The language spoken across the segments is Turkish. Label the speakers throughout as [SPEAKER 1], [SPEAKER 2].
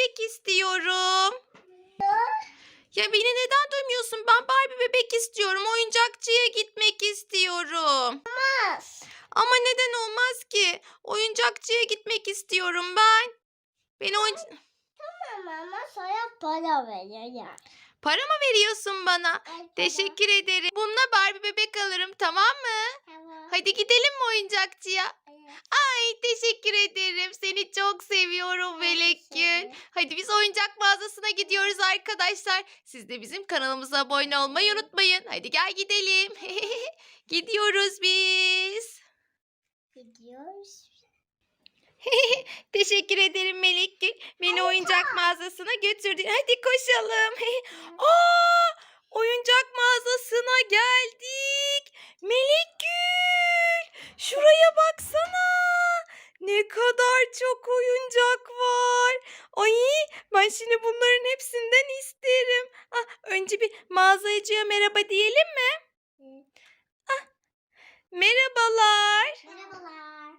[SPEAKER 1] bebek istiyorum. Ya beni neden duymuyorsun? Ben Barbie bebek istiyorum. Oyuncakçıya gitmek istiyorum.
[SPEAKER 2] Olmaz.
[SPEAKER 1] Ama neden olmaz ki? Oyuncakçıya gitmek istiyorum ben. Beni oyun...
[SPEAKER 2] Tamam ama sana para vereceğim.
[SPEAKER 1] Para mı veriyorsun bana?
[SPEAKER 2] Para.
[SPEAKER 1] Teşekkür ederim. Bununla Barbie bebek alırım tamam mı?
[SPEAKER 2] Tamam.
[SPEAKER 1] Hadi gidelim mi oyuncakçıya? Ay teşekkür ederim. Seni çok seviyorum Melekgül.
[SPEAKER 2] seni.
[SPEAKER 1] Hadi biz oyuncak mağazasına gidiyoruz arkadaşlar. Siz de bizim kanalımıza abone olmayı unutmayın. Hadi gel gidelim. Gidiyoruz biz.
[SPEAKER 2] Gidiyoruz.
[SPEAKER 1] Teşekkür ederim Melekgül. Beni oyuncak mağazasına götürdün. Hadi koşalım. Aa, oyuncak mağazasına geldik. Melekgül. Şuraya baksana. Çok oyuncak var. Ay ben şimdi bunların hepsinden isterim. Ah, önce bir mağazacıya merhaba diyelim mi? Merhabalar.
[SPEAKER 2] Merhabalar.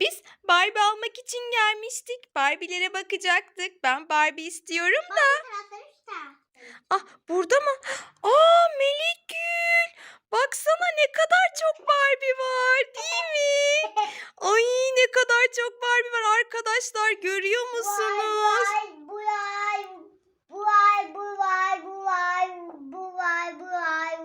[SPEAKER 1] Biz Barbie almak için gelmiştik. Barbie'lere bakacaktık. Ben Barbie istiyorum.
[SPEAKER 2] Tarafları şu
[SPEAKER 1] Ah burada mı? Aa Melikgül. Baksana ne kadar çok Barbie var değil mi? Ay ne kadar çok Barbie var arkadaşlar görüyor musunuz?
[SPEAKER 2] Bu ay, bu ay, bu ay, bu ay, bu ay, bu ay,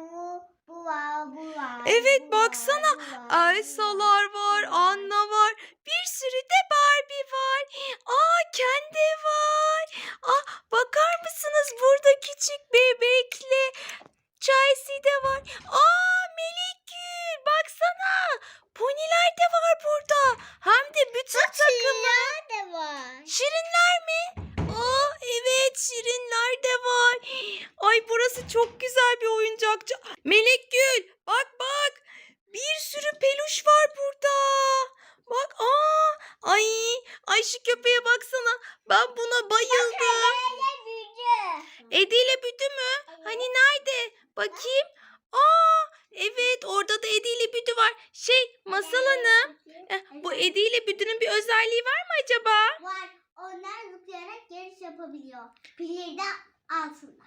[SPEAKER 2] bu ay, bu ay.
[SPEAKER 1] Evet, baksana. Aysalar var. Anna var. Bir sürü de Barbie var. Aa kendi var. Ah bakar mısınız burada küçük bebekli. Chelsea de var. Aa Melikgül baksana. Poniler de var burada. Hem de bütün takımı.
[SPEAKER 2] Şirinler de var.
[SPEAKER 1] Şirinler mi? Aa evet şirinler de var. Ay burası çok güzel bir oyuncakçı. Melekgül bak bak. Bir sürü peluş var burada. Bak aa ay ay şu köpeğe baksana. Ben buna bayıldım. Edi ile büdü mü? Hani nerede? Bakayım. Aa evet orada da Edi ile büdü var. Şey Masal Hanım. eh, bu Edi ile büdünün bir özelliği var mı acaba?
[SPEAKER 2] Var. Onlar zıplayarak yarış yapabiliyor. Pilleri de altında.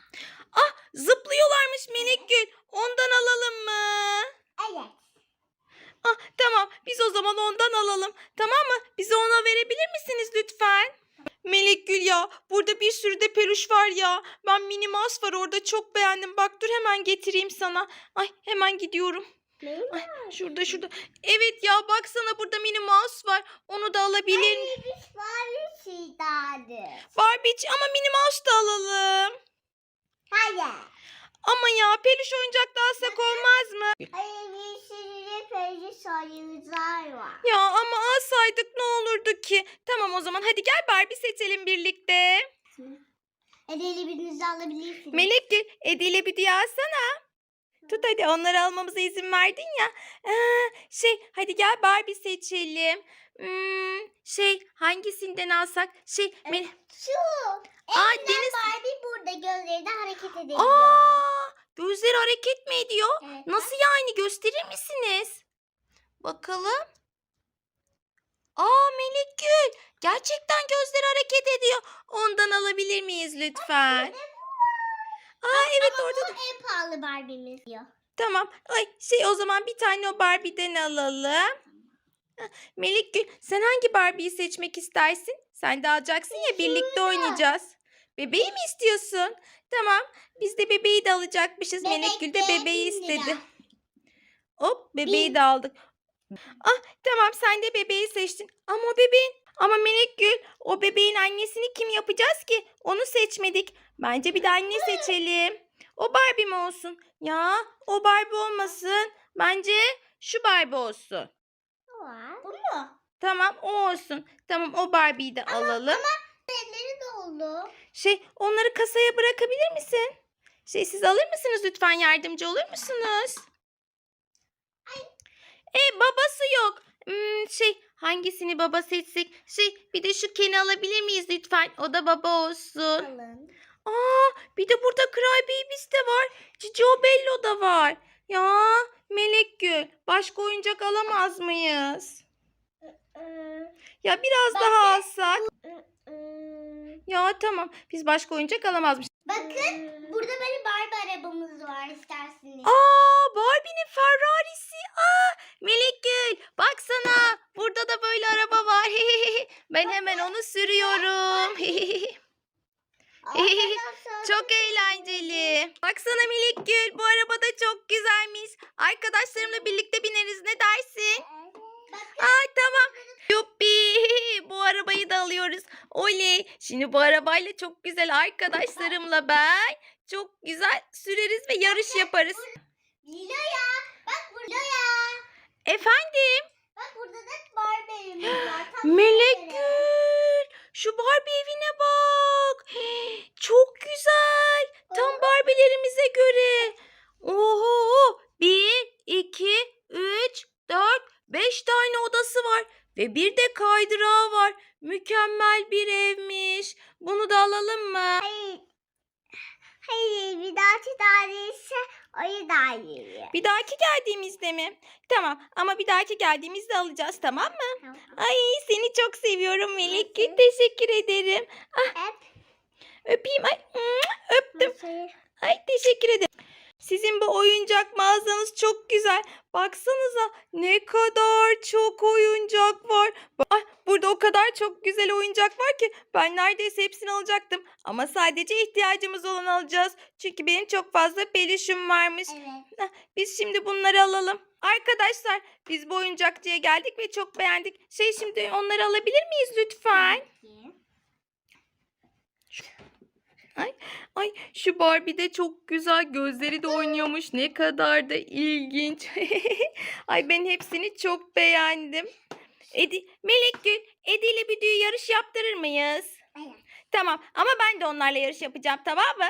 [SPEAKER 1] Ah zıplıyorlarmış Melekgül. Ondan alalım mı?
[SPEAKER 2] Evet.
[SPEAKER 1] Ah tamam biz o zaman ondan alalım. Tamam mı? Bize ona verebilir misiniz lütfen? Melekgül ya burada bir sürü de peluş var ya. Ben Minnie Mouse var orada çok beğendim. Bak dur hemen getireyim sana. Ay hemen gidiyorum. Ay şurada şurada. Evet ya baksana burada Minnie Mouse var. Onu da alabilir?
[SPEAKER 2] Anne biz.
[SPEAKER 1] Barbie için ama Minnie Mouse da alalım.
[SPEAKER 2] Hayır.
[SPEAKER 1] Ama ya peluş oyuncak da alsak olmaz mı?
[SPEAKER 2] Hayır bir sürü peyli soyuzlar var.
[SPEAKER 1] Ya ama alsaydık ne olurdu ki? Tamam o zaman hadi gel Barbie seçelim birlikte.
[SPEAKER 2] Edeli birinizi alabilirsiniz.
[SPEAKER 1] Melekgül Edi ile bir diye alsana. Tut hadi onları almamıza izin verdin ya. Ee, şey hadi gel Barbie seçelim. Hmm, şey hangisinden alsak? Şey Mel-
[SPEAKER 2] Şu.
[SPEAKER 1] Aa, Deniz-
[SPEAKER 2] Barbie burada gözleri de hareket ediyor.
[SPEAKER 1] Aa, gözleri hareket mi ediyor?
[SPEAKER 2] Evet,
[SPEAKER 1] Nasıl yani gösterir misiniz? Bakalım. Aa Melekgül gerçekten gözleri hareket ediyor. Ondan alabilir miyiz lütfen? Aa evet orada da.
[SPEAKER 2] en pahalı Barbie'miz diyor.
[SPEAKER 1] Tamam. Ay şey o zaman bir tane o Barbie'den alalım. Heh, Melekgül sen hangi Barbie'yi seçmek istersin? Sen de alacaksın ya birlikte oynayacağız. Bebeği mi istiyorsun? Tamam. Biz de bebeği de alacakmışız.
[SPEAKER 2] Bebek
[SPEAKER 1] Melekgül de bebeği istedi. Hop bebeği
[SPEAKER 2] Bin.
[SPEAKER 1] de aldık. Ah tamam sen de bebeği seçtin. Ama o bebeğin ama Melekgül o bebeğin annesini kim yapacağız ki? Onu seçmedik. Bence bir de anne seçelim. O Barbie mi olsun? Ya o Barbie olmasın. Bence şu Barbie olsun.
[SPEAKER 2] Bu mu?
[SPEAKER 1] Tamam o olsun. Tamam o Barbie'yi de alalım.
[SPEAKER 2] Elleri doldu.
[SPEAKER 1] Şey onları kasaya bırakabilir misin? Şey siz alır mısınız lütfen yardımcı olur musunuz? E babası yok. Hmm, şey hangisini baba seçsek? Şey bir de şu Ken'i alabilir miyiz lütfen? O da baba olsun.
[SPEAKER 2] Alın.
[SPEAKER 1] Aa bir de burada Cry Babies de var. Cicio Bello da var. Ya Melekgül başka oyuncak alamaz mıyız?
[SPEAKER 2] Ee,
[SPEAKER 1] Ya biraz
[SPEAKER 2] Ben
[SPEAKER 1] daha alsak. Ya tamam. Biz başka oyuncak alamazmış.
[SPEAKER 2] Bakın burada böyle Barbie arabamız var isterseniz.
[SPEAKER 1] Aa Barbie'nin Ferrari'si. Aa Melekgül baksana. Burada da böyle araba var. ben hemen onu sürüyorum. Çok eğlenceli. Baksana Melekgül bu araba da çok güzelmiş. Arkadaşlarımla birlikte bineriz ne dersin? Aa tamam. Yuppi. Bu arabayı da alıyoruz. Oley. Şimdi bu arabayla çok güzel arkadaşlarımla ben çok güzel süreriz ve yarış yaparız.
[SPEAKER 2] Lilo'ya. Bak burada ya.
[SPEAKER 1] Efendim?
[SPEAKER 2] Bak burada da Barbie evimiz var. Tam
[SPEAKER 1] Melek. Gül. Şu Barbie evine bak. Çok güzel. Tam Barbie'lerimize göre. Ve bir de kaydırağı var. Mükemmel bir evmiş. Bunu da alalım mı?
[SPEAKER 2] Hayır. Hayır bir dahaki dairesi ayı dairesi.
[SPEAKER 1] Bir dahaki geldiğimizde mi? Tamam ama bir dahaki geldiğimizde alacağız tamam mı?
[SPEAKER 2] Tamam.
[SPEAKER 1] Ay seni çok seviyorum Melek.
[SPEAKER 2] Nasıl?
[SPEAKER 1] Teşekkür ederim.
[SPEAKER 2] Hep
[SPEAKER 1] Öpeyim. Ay, öptüm.
[SPEAKER 2] masayı.
[SPEAKER 1] Ay teşekkür ederim. Sizin bu oyuncak mağazanız çok güzel. Baksanıza ne kadar çok oyuncak var. Ay, burada o kadar çok güzel oyuncak var ki ben neredeyse hepsini alacaktım. Ama sadece ihtiyacımız olan alacağız. Çünkü benim çok fazla peluşum varmış.
[SPEAKER 2] Evet.
[SPEAKER 1] Biz şimdi bunları alalım. Arkadaşlar biz bu oyuncakçıya geldik ve çok beğendik. Şey şimdi onları alabilir miyiz lütfen?
[SPEAKER 2] Peki.
[SPEAKER 1] Ay şu Barbie de çok güzel. Gözleri de oynuyormuş. Ne kadar da ilginç. Ay ben hepsini çok beğendim. Edi, Melek Gül, Edi ile Büdü'yü yarış yaptırır mıyız?
[SPEAKER 2] Evet.
[SPEAKER 1] Tamam ama ben de onlarla yarış yapacağım tamam mı?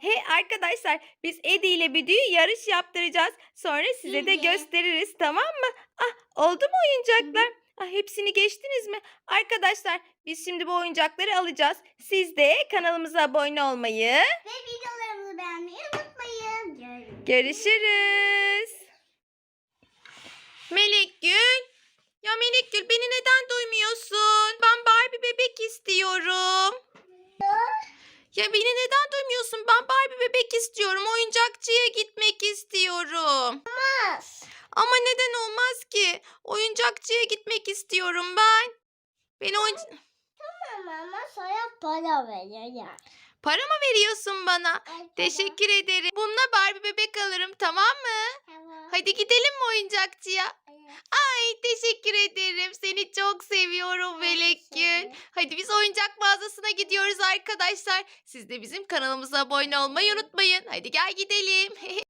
[SPEAKER 1] He arkadaşlar biz Edi ile Büdü'yü yarış yaptıracağız. Sonra size de gösteririz tamam mı? Ah oldu mu oyuncaklar? Ah, hepsini geçtiniz mi? Arkadaşlar biz şimdi bu oyuncakları alacağız. Siz de kanalımıza abone olmayı,
[SPEAKER 2] Ve videolarımızı beğenmeyi unutmayın. Görüşürüz.
[SPEAKER 1] Görüşürüz. Melek Gül. Ya Melek Gül beni neden duymuyorsun? Ben Barbie bebek istiyorum. Ya beni neden duymuyorsun? Ben Barbie bebek istiyorum. Oyuncakçıya gitmek istiyorum.
[SPEAKER 2] Olmaz.
[SPEAKER 1] Ama neden olmaz ki? Oyuncakçıya gitmek istiyorum ben. Beni oyun...
[SPEAKER 2] Tamam ama sana para vereceğim.
[SPEAKER 1] Para mı veriyorsun bana?
[SPEAKER 2] Tamam.
[SPEAKER 1] Teşekkür ederim. Bununla Barbie bebek alırım tamam mı?
[SPEAKER 2] Tamam.
[SPEAKER 1] Hadi gidelim mi oyuncakçıya?
[SPEAKER 2] Evet.
[SPEAKER 1] Ay teşekkür ederim. Seni çok seviyorum Melek Gül. Hadi biz oyuncak mağazasına gidiyoruz arkadaşlar. Siz de bizim kanalımıza abone olmayı unutmayın. Hadi gel gidelim.